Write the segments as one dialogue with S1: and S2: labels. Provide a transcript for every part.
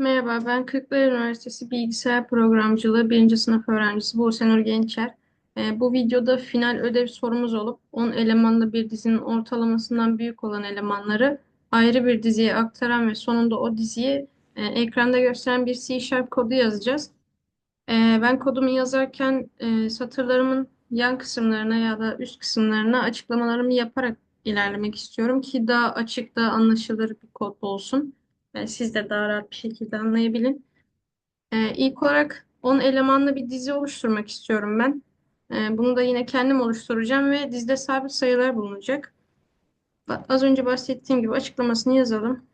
S1: Merhaba, ben Kırklareli Üniversitesi Bilgisayar Programcılığı birinci sınıf öğrencisi Buse Nur Gençer. Ee, bu videoda final ödev sorumuz olup 10 elemanlı bir dizinin ortalamasından büyük olan elemanları ayrı bir diziye aktaran ve sonunda o diziyi e, ekranda gösteren bir C Sharp kodu yazacağız. Ee, ben kodumu yazarken e, satırlarımın yan kısımlarına ya da üst kısımlarına açıklamalarımı yaparak ilerlemek istiyorum ki daha açık, daha anlaşılır bir kod olsun. E, siz de daha rahat bir şekilde anlayabilin. E, ilk olarak 10 elemanlı bir dizi oluşturmak istiyorum ben. E, bunu da yine kendim oluşturacağım ve dizide sabit sayılar bulunacak. Az önce bahsettiğim gibi açıklamasını yazalım.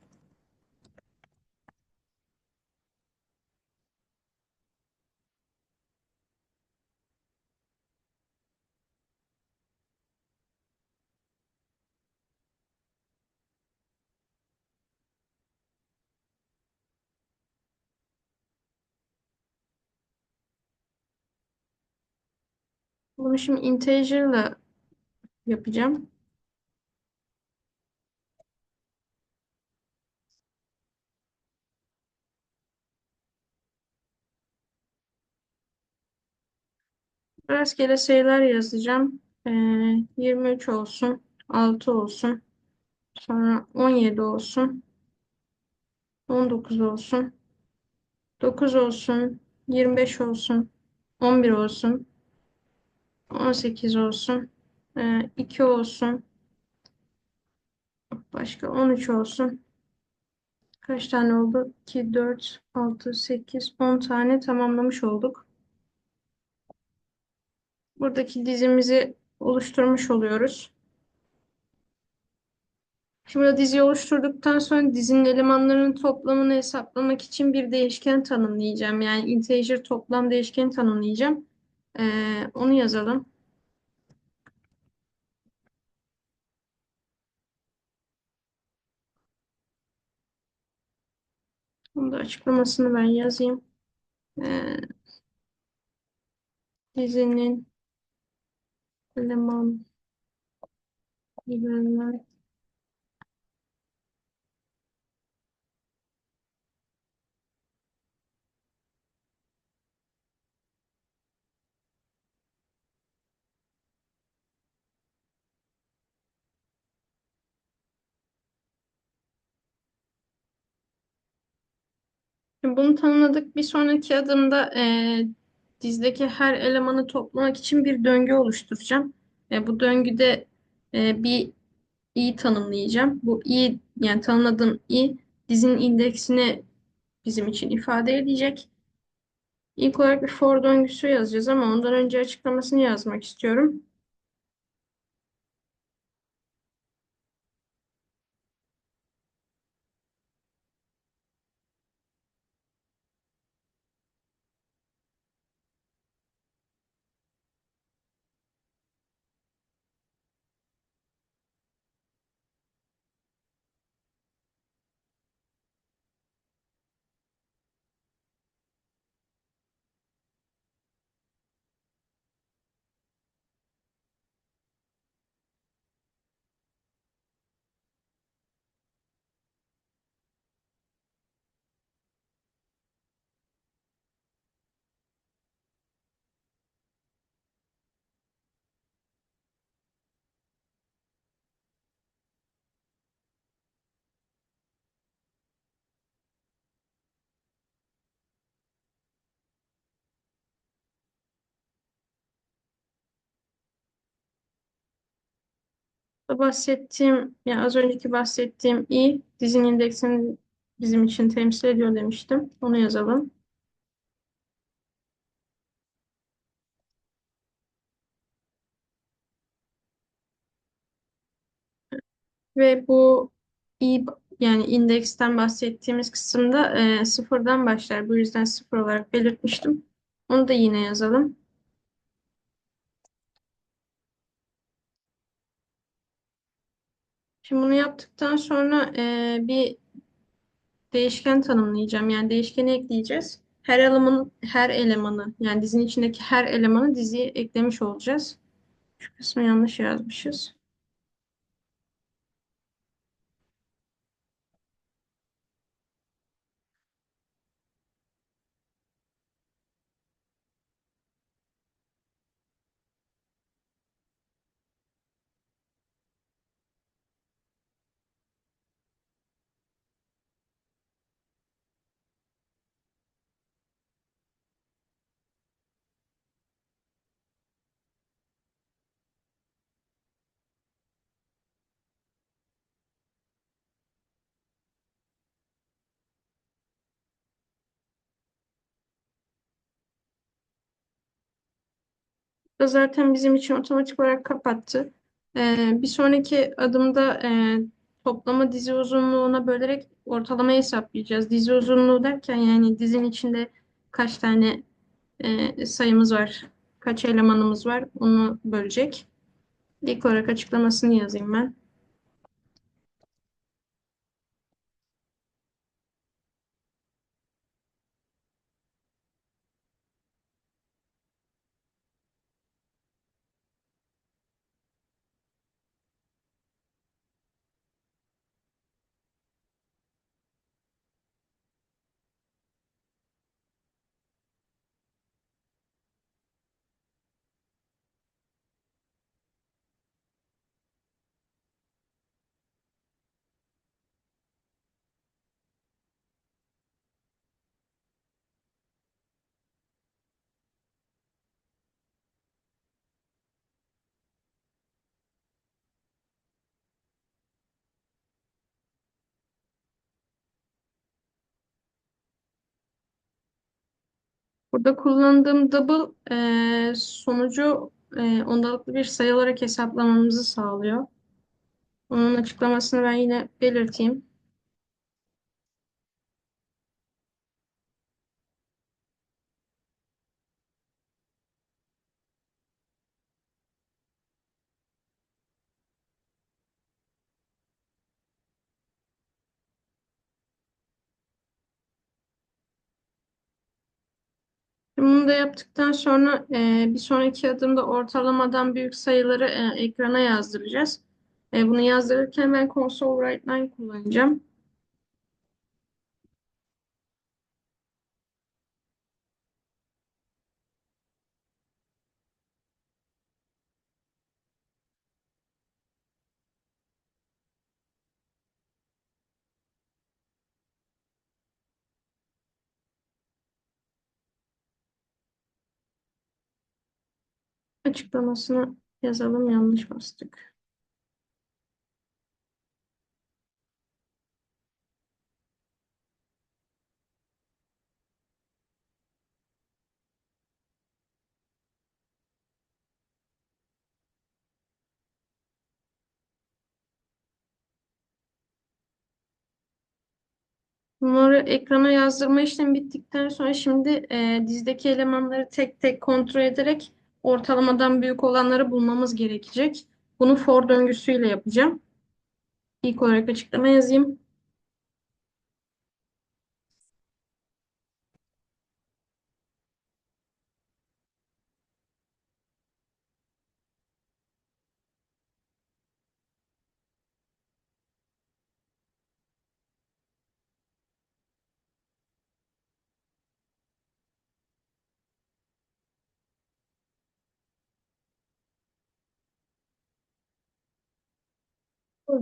S1: Bunu şimdi integer ile yapacağım. Rastgele sayılar yazacağım. E, 23 olsun, 6 olsun, sonra 17 olsun, 19 olsun, 9 olsun, 25 olsun, 11 olsun, 18 olsun, e, 2 olsun, başka 13 olsun. Kaç tane oldu? 2, 4, 6, 8, 10 tane tamamlamış olduk. Buradaki dizimizi oluşturmuş oluyoruz. Şimdi diziyi oluşturduktan sonra dizinin elemanlarının toplamını hesaplamak için bir değişken tanımlayacağım. Yani integer toplam değişkeni tanımlayacağım. Ee, onu yazalım. Bunu da açıklamasını ben yazayım. Ee, dizinin eleman bilenler Bunu tanımladık. Bir sonraki adımda e, dizdeki her elemanı toplamak için bir döngü oluşturacağım. E, bu döngüde e, bir i tanımlayacağım. Bu i yani tanımladığım i dizinin indeksini bizim için ifade edecek. İlk olarak bir for döngüsü yazacağız ama ondan önce açıklamasını yazmak istiyorum. Bahsettiğim, yani az önceki bahsettiğim i dizinin indeksini bizim için temsil ediyor demiştim. Onu yazalım. Ve bu i yani indeksten bahsettiğimiz kısımda e, sıfırdan başlar. Bu yüzden sıfır olarak belirtmiştim. Onu da yine yazalım. Şimdi bunu yaptıktan sonra e, bir değişken tanımlayacağım. Yani değişkeni ekleyeceğiz. Her elemanı, her elemanı yani dizinin içindeki her elemanı diziye eklemiş olacağız. Şu kısmı yanlış yazmışız. Da zaten bizim için otomatik olarak kapattı. Ee, bir sonraki adımda e, toplama dizi uzunluğuna bölerek ortalamayı hesaplayacağız. Dizi uzunluğu derken yani dizin içinde kaç tane e, sayımız var, kaç elemanımız var onu bölecek. İlk olarak açıklamasını yazayım ben. Burada kullandığım double e, sonucu e, ondalıklı bir sayı olarak hesaplamamızı sağlıyor. Onun açıklamasını ben yine belirteyim. Bunu da yaptıktan sonra e, bir sonraki adımda ortalamadan büyük sayıları e, ekrana yazdıracağız. E, bunu yazdırırken ben console write line kullanacağım. Açıklamasını yazalım yanlış bastık. Bunları ekrana yazdırma işlemi bittikten sonra şimdi e, dizdeki elemanları tek tek kontrol ederek ortalamadan büyük olanları bulmamız gerekecek. Bunu for döngüsüyle yapacağım. İlk olarak açıklama yazayım.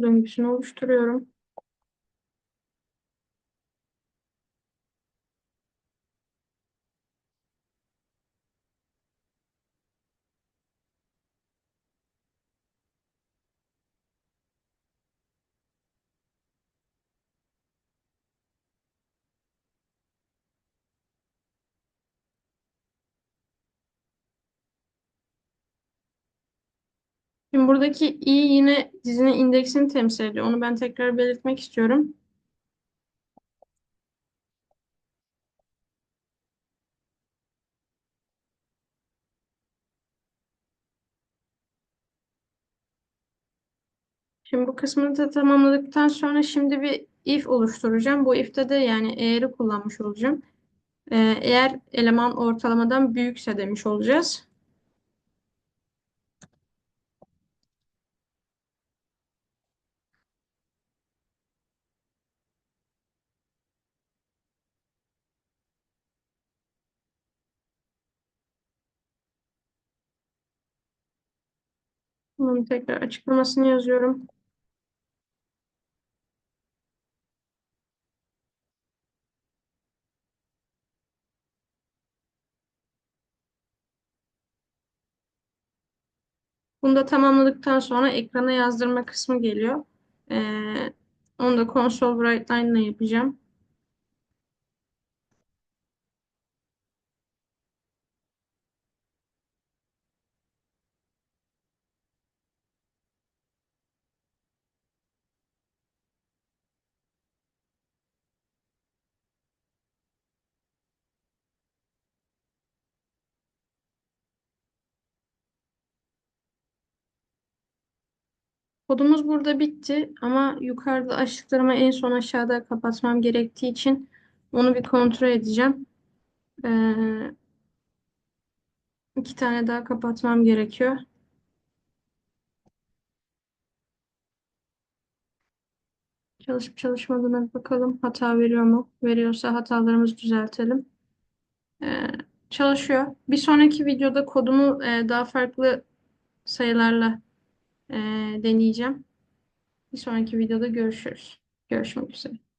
S1: Döngüsünü oluşturuyorum. Şimdi buradaki i yine dizinin indeksini temsil ediyor. Onu ben tekrar belirtmek istiyorum. Şimdi bu kısmını da tamamladıktan sonra şimdi bir if oluşturacağım. Bu if'te de yani eğeri kullanmış olacağım. Ee, eğer eleman ortalamadan büyükse demiş olacağız. Bunun tekrar açıklamasını yazıyorum. Bunu da tamamladıktan sonra ekrana yazdırma kısmı geliyor. Ee, onu da console write line ile yapacağım. Kodumuz burada bitti ama yukarıda açtıklarımı en son aşağıda kapatmam gerektiği için onu bir kontrol edeceğim. Ee, iki tane daha kapatmam gerekiyor. Çalışıp çalışmadığına bir bakalım. Hata veriyor mu? Veriyorsa hatalarımızı düzeltelim. Ee, çalışıyor. Bir sonraki videoda kodumu e, daha farklı sayılarla deneyeceğim. Bir sonraki videoda görüşürüz. Görüşmek üzere.